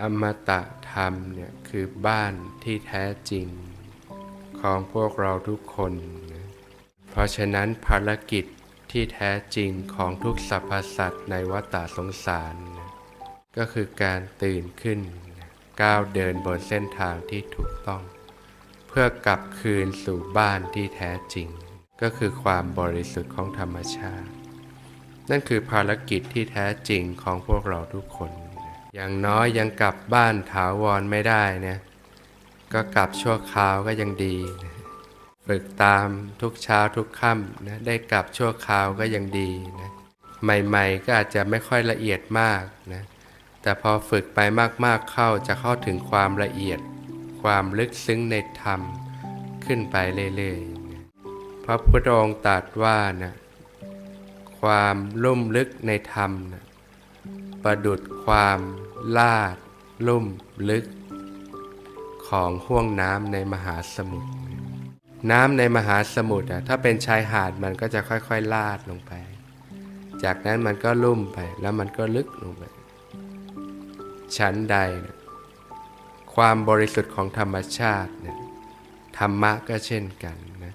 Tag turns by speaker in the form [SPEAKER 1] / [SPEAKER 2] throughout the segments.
[SPEAKER 1] อมตะธรรมเนี่ยคือบ้านที่แท้จริง ของพวกเราทุกคน เพราะฉะนั้นภารกิจที่แท้จริงของทุกสรรพสัตว์ในวัฏสงสาร ก็คือการตื่นขึ้น ก้าวเดินบนเส้นทางที่ถูกต้อง เพื่อกลับคืนสู่บ้านที่แท้จริง ก็คือความบริสุทธิ์ของธรรมชาติ นั่นคือภารกิจที่แท้จริงของพวกเราทุกคน อย่างน้อยยังกลับบ้านถาวรไม่ได้เนี่ยก็กลับชั่วคราวก็ยังดี ฝึกตามทุกเช้าทุกค่ำนะได้กลับชั่วคราวก็ยังดีนะใหม่ๆก็อาจจะไม่ค่อยละเอียดมากนะแต่พอฝึกไปมากๆเข้าจะเข้าถึงความละเอียด ความลึกซึ้งในธรรมขึ้นไปเรื่อยๆนะพระพุทธองค์ตรัสว่านะความลุ่มลึกในธรรมนะประดุดความ ลาด ลุ่ม ลึก ของห้วงน้ำในมหาสมุทร น้ำในมหาสมุทรอะถ้าเป็นชายหาดมันก็จะค่อยๆ ลาดลงไป จากนั้นมันก็ลุ่มไปแล้วมันก็ลึกลงไป ชั้นใดนะความบริสุทธิ์ของธรรมชาติธรรมะก็เช่นกันนะ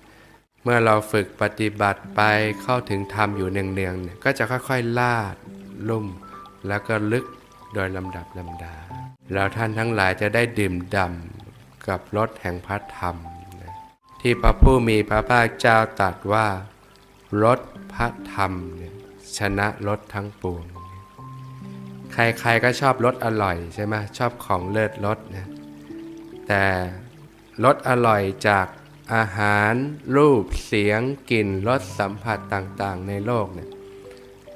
[SPEAKER 1] เมื่อเราฝึกปฏิบัติไปเข้าถึงธรรมอยู่เนืองๆเนี่ยก็จะค่อยๆ ลาด ลุ่ม แล้วก็ลึก โดยลำดับลำดา แล้วท่านทั้งหลายจะได้ดื่มด่ำกับรสแห่งพระธรรมนะที่พระผู้มีพระภาคเจ้าตรัสว่ารสพระธรรมเนี่ยชนะรสทั้งปวง ใครๆก็ชอบรสอร่อยใช่ไหมชอบของเลิศรสนะแต่รสอร่อยจากอาหาร รูปเสียงกลิ่นรสสัมผัสต่างๆ ในโลกเนี่ย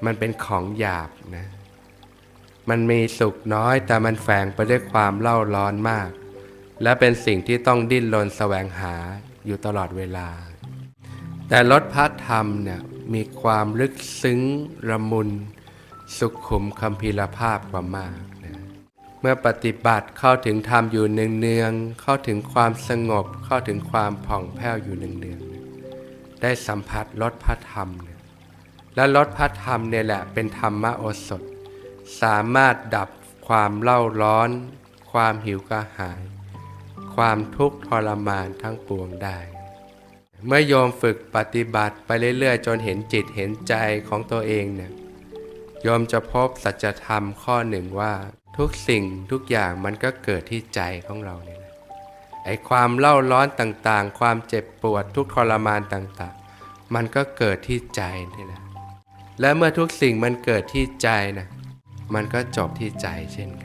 [SPEAKER 1] มันเป็นของหยาบนะ มันมีสุขน้อยแต่มันแฝงไปด้วยความเล่าร้อนมาก และเป็นสิ่งที่ต้องดิ้นรนแสวงหาอยู่ตลอดเวลา แต่รสพระธรรมเนี่ยมีความลึกซึ้งระมุน สุขุมคัมภีรภาพกว่ามากนะเมื่อปฏิบัติเข้าถึงธรรมอยู่เนืองๆเข้าถึงความสงบเข้าถึงความผ่องแผ้วอยู่เนืองๆได้สัมผัสรสพระธรรมเนี่ยและรสพระธรรมเนี่ยแหละเป็นธรรมโอสถ สามารถดับความเล่าร้อน ความหิวกระหาย ความทุกข์ทรมานทั้งปวงได้ เมื่อโยมฝึกปฏิบัติไปเรื่อยๆ จนเห็นจิตเห็นใจของตัวเองเนี่ยโยมจะพบสัจธรรมข้อหนึ่งว่าทุกสิ่งทุกอย่างมันก็เกิดที่ใจของเราเนี่ยนะไอความเล่าร้อนต่างๆ ความเจ็บปวดทุกข์ทรมานต่างๆ มันก็เกิดที่ใจนี่แหละและเมื่อทุกสิ่งมันเกิดที่ใจนะ มันก็จบที่ใจเช่นกัน